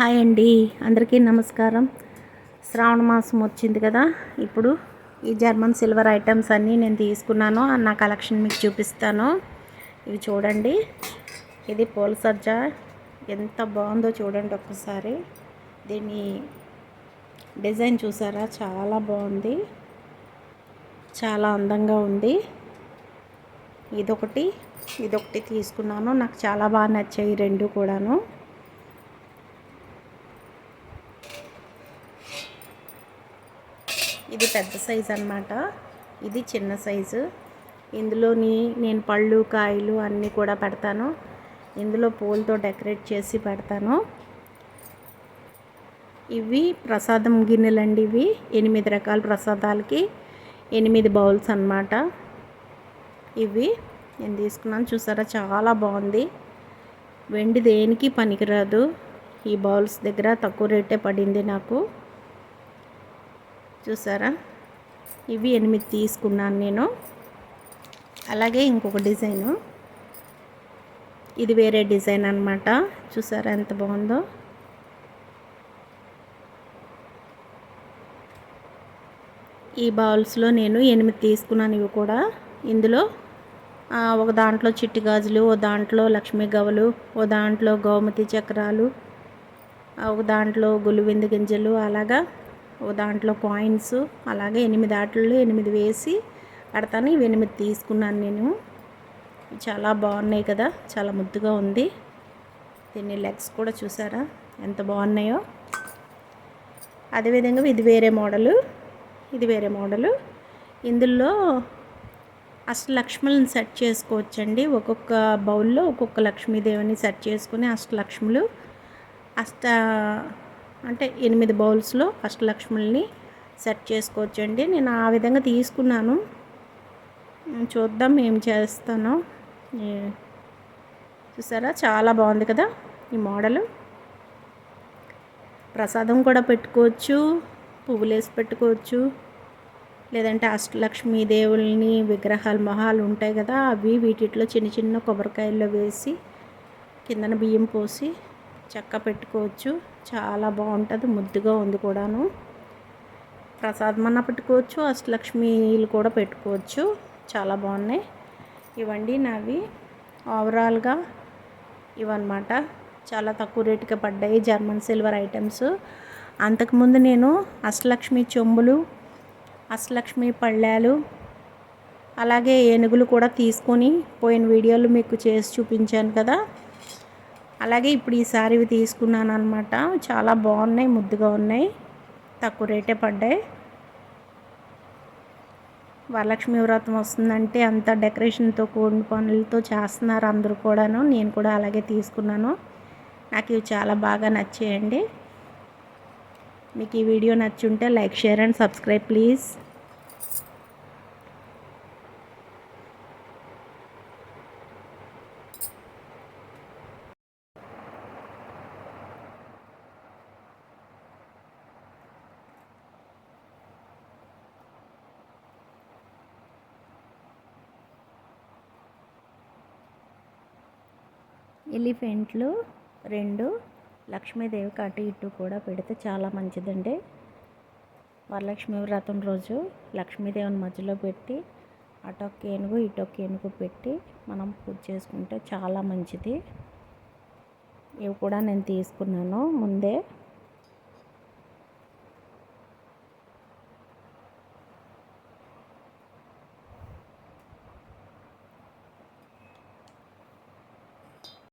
Hi అండి. అందరికీ నమస్కారం. శ్రావణ మాసం వచ్చింది కదా. ఇప్పుడు ఈ జర్మన్ సిల్వర్ ఐటమ్స్ అన్నీ నేను తీసుకున్నాను. నా కలెక్షన్ మీకు చూపిస్తాను. ఇవి చూడండి. ఇది పూల సజ్జ. ఎంత బాగుందో చూడండి ఒక్కసారి. దీని డిజైన్ చూసారా? చాలా బాగుంది. చాలా అందంగా ఉంది. ఇదొకటి ఇదొకటి తీసుకున్నాను. నాకు చాలా బాగా నచ్చాయి రెండు కూడాను. ఇది పెద్ద సైజు అనమాట ఇది చిన్న సైజు. ఇందులోని నేను పళ్ళు కాయలు అన్నీ కూడా పెడతాను. ఇందులో పూలతో డెకరేట్ చేసి పెడతాను. ఇవి ప్రసాదం గిన్నెలండి ఇవి. ఎనిమిది రకాల ప్రసాదాలకి ఎనిమిది బౌల్స్ అనమాట ఇవి నేను తీసుకున్నాను. చూసారా? చాలా బాగుంది. వెండి దేనికి పనికిరాదు. ఈ బౌల్స్ దగ్గర తక్కువ రేటే పడింది నాకు. చూసారా? ఇవి ఎనిమిది తీసుకున్నాను నేను. అలాగే ఇంకొక డిజైను. ఇది వేరే డిజైన్ అనమాట చూసారా ఎంత బాగుందో? ఈ బౌల్స్లో నేను ఎనిమిది తీసుకున్నాను ఇవి కూడా. ఇందులో ఒక దాంట్లో చిట్టి గాజులు ఓ దాంట్లో లక్ష్మీ గవలు ఓ దాంట్లో గౌమతి చక్రాలు ఒక దాంట్లో గులువింది గింజలు అలాగా దాంట్లో కాయిన్స్ అలాగే ఎనిమిది ఆటల్లో ఎనిమిది వేసి పెడతాను ఇవి ఎనిమిది తీసుకున్నాను నేను. చాలా బాగున్నాయి కదా చాలా ముద్దుగా ఉంది. దీన్ని లెగ్స్ కూడా చూసారా? ఎంత బాగున్నాయో. అదేవిధంగా ఇది వేరే మోడలు ఇది వేరే మోడలు. ఇందులో అష్టలక్ష్ములను సెట్ చేసుకోవచ్చండి. ఒక్కొక్క బౌల్లో ఒక్కొక్క లక్ష్మీదేవిని సెట్ చేసుకుని అష్టలక్ష్ములు అష్ట అంటే ఎనిమిది బౌల్స్లో అష్టలక్ష్ముల్ని సెట్ చేసుకోవచ్చండి. నేను ఆ విధంగా తీసుకున్నాను. చూద్దాం ఏం చేస్తాను. చూసారా? చాలా బాగుంది కదా ఈ మోడలు. ప్రసాదం కూడా పెట్టుకోవచ్చు పువ్వులు వేసి పెట్టుకోవచ్చు. లేదంటే అష్టలక్ష్మీ దేవుల్ని విగ్రహాల మొహాలు ఉంటాయి కదా అవి వీటిలో చిన్న చిన్న కొబ్బరికాయల్లో వేసి కిందన బియ్యం పోసి చక్క పెట్టుకోవచ్చు. చాలా బాగుంటుంది. ముద్దుగా ఉంది కూడాను. ప్రసాదం అన్న పెట్టుకోవచ్చు. అష్టలక్ష్మీలు కూడా పెట్టుకోవచ్చు. చాలా బాగున్నాయి. ఇవండి నావి. ఓవరాల్గా ఇవన్నమాట. చాలా తక్కువ రేటుగా పడ్డాయి జర్మన్ సిల్వర్ ఐటమ్స్. అంతకుముందు నేను అష్టలక్ష్మి చెంబులు అష్టలక్ష్మి పళ్ళాలు అలాగే ఏనుగులు కూడా తీసుకొని పోయిన వీడియోలు మీకు చేసి చూపించాను కదా. అలాగే ఇప్పుడు ఈసారి ఇవి తీసుకున్నాను అనమాట చాలా బాగున్నాయి ముద్దుగా ఉన్నాయి. తక్కువ రేటే పడ్డాయి. వరలక్ష్మి వ్రతం వస్తుందంటే అంత డెకరేషన్తో కూడిన పనులతో చేస్తున్నారు అందరూ కూడాను. నేను కూడా అలాగే తీసుకున్నాను. నాకు ఇవి చాలా బాగా నచ్చాయండి. మీకు ఈ video నచ్చుంటే like share and subscribe please. ఎలిఫెంట్లు రెండు లక్ష్మీదేవికి అటు ఇటు కూడా పెడితే చాలా మంచిదండి. వరలక్ష్మి వ్రతం రోజు లక్ష్మీదేవిని మధ్యలో పెట్టి అటొక్క ఏనుగు ఇటొక్క ఏనుగు పెట్టి మనం పూజ చేసుకుంటే చాలా మంచిది. ఇవి కూడా నేను తీసుకున్నాను ముందే.